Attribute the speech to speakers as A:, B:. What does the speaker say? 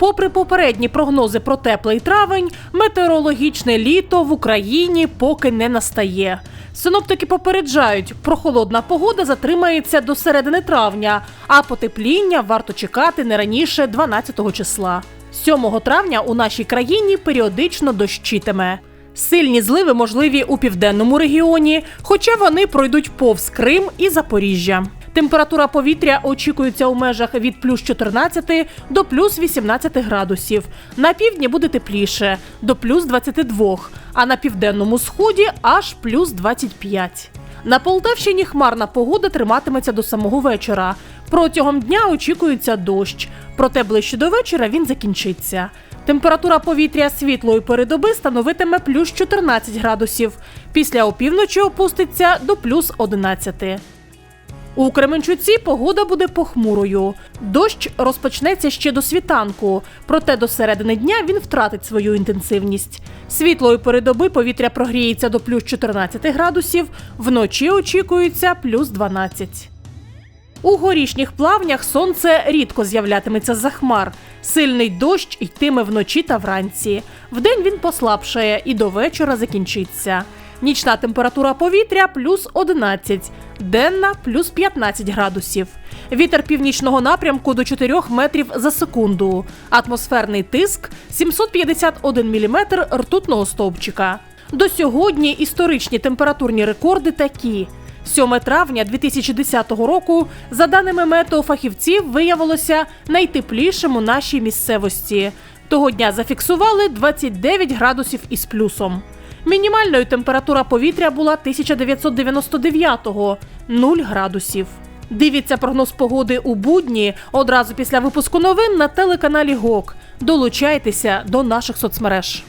A: Попри попередні прогнози про теплий травень, метеорологічне літо в Україні поки не настає. Синоптики попереджають, прохолодна погода затримається до середини травня, а потепління варто чекати не раніше 12 числа. 7 травня у нашій країні періодично дощитиме. Сильні зливи можливі у південному регіоні, хоча вони пройдуть повз Крим і Запоріжжя. Температура повітря очікується у межах від плюс 14 до плюс 18 градусів. На півдні буде тепліше до плюс 22, а на південному сході аж плюс 25. На Полтавщині хмарна погода триматиметься до самого вечора. Протягом дня очікується дощ, проте ближче до вечора він закінчиться. Температура повітря світлої передоби становитиме плюс 14 градусів. Після опівночі опуститься до плюс 11. У Кременчуці погода буде похмурою. Дощ розпочнеться ще до світанку, проте до середини дня він втратить свою інтенсивність. Світлої передоби повітря прогріється до плюс 14 градусів, вночі очікується плюс 12. У горішніх плавнях сонце рідко з'являтиметься за хмар. Сильний дощ йтиме вночі та вранці. Вдень він послабшає і до вечора закінчиться. Нічна температура повітря плюс 11, денна плюс 15 градусів. Вітер північного напрямку до 4 метрів за секунду. Атмосферний тиск 751 міліметр ртутного стовпчика. До сьогодні історичні температурні рекорди такі. 7 травня 2010 року, за даними метеофахівців, виявилося найтеплішим у нашій місцевості. Того дня зафіксували 29 градусів із плюсом. Мінімальною температура повітря була 1999-го – 0 градусів. Дивіться прогноз погоди у будні одразу після випуску новин на телеканалі ГОК. Долучайтеся до наших соцмереж.